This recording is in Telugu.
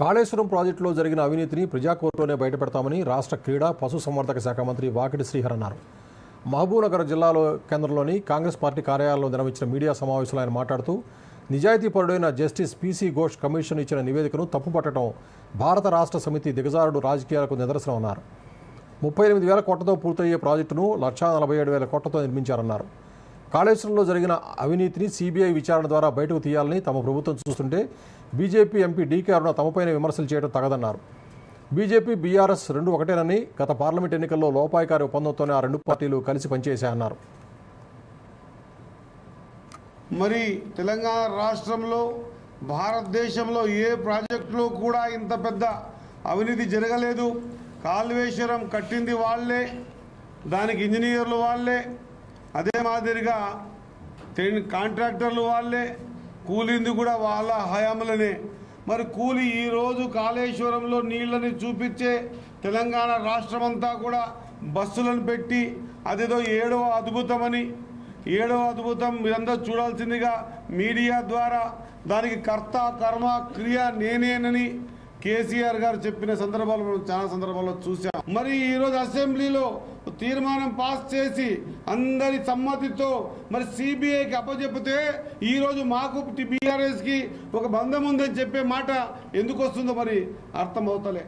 కాళేశ్వరం ప్రాజెక్టులో జరిగిన అవినీతిని ప్రజాకోర్టులోనే బయటపెడతామని రాష్ట్ర క్రీడా పశుసంవర్ధక శాఖ మంత్రి వాకిటి శ్రీహర్ అన్నారు. మహబూబ్నగర్ జిల్లాలో కేంద్రంలోని కాంగ్రెస్ పార్టీ కార్యాలయంలో నిర్వహించిన మీడియా సమావేశంలో ఆయన మాట్లాడుతూ నిజాయితీపరుడైన జస్టిస్ పీసీ ఘోష్ కమిషన్ ఇచ్చిన నివేదికను తప్పుపట్టడం భారత రాష్ట్ర సమితి దిగజారుడు రాజకీయాలకు నిదర్శనం అన్నారు. ముప్పై ఎనిమిది వేల కోట్లతో పూర్తయ్యే ప్రాజెక్టును లక్షా నలభై ఏడు వేల కోట్లతో నిర్మించారన్నారు. కాళేశ్వరంలో జరిగిన అవినీతిని సీబీఐ విచారణ ద్వారా బయటకు తీయాలని తమ ప్రభుత్వం చూస్తుంటే బీజేపీ ఎంపీ డీకే అరుణ తమపైన విమర్శలు చేయడం తగదన్నారు. బీజేపీ బీఆర్ఎస్ రెండు ఒకటేనని గత పార్లమెంట్ ఎన్నికల్లో లోపాయికారి ఒప్పందంతోనే ఆ రెండు పార్టీలు కలిసి పనిచేశాయన్నారు మరి తెలంగాణ రాష్ట్రంలో భారతదేశంలో ఏ ప్రాజెక్టులో కూడా ఇంత పెద్ద అవినీతి జరగలేదు. కాళేశ్వరం కట్టింది వాళ్ళే దానికి ఇంజనీర్లు వాళ్ళే అదే మాదిరిగా కాంట్రాక్టర్లు వాళ్ళే కూలింది కూడా వాళ్ళ హయాంలోనే. మరి కూలి ఈరోజు కాళేశ్వరంలో నీళ్ళని చూపించే తెలంగాణ రాష్ట్రమంతా కూడా బస్సులను పెట్టి అదేదో ఏడవ అద్భుతమని ఏడవ అద్భుతం మీరందరూ చూడాల్సిందిగా మీడియా ద్వారా దానికి కర్త కర్మ క్రియ నేనేనని కేసీఆర్ గారు చెప్పిన సందర్భాలు మనం చాలా సందర్భాల్లో చూసాం మరి ఈరోజు అసెంబ్లీలో తీర్మానం పాస్ చేసి అందరి సమ్మతితో మరి సిబిఐకి అప్పచెప్పితే ఈరోజు మాకు బీఆర్ఎస్కి ఒక బంధం ఉందని చెప్పే మాట ఎందుకు వస్తుందో మరి అర్థమవుతలే.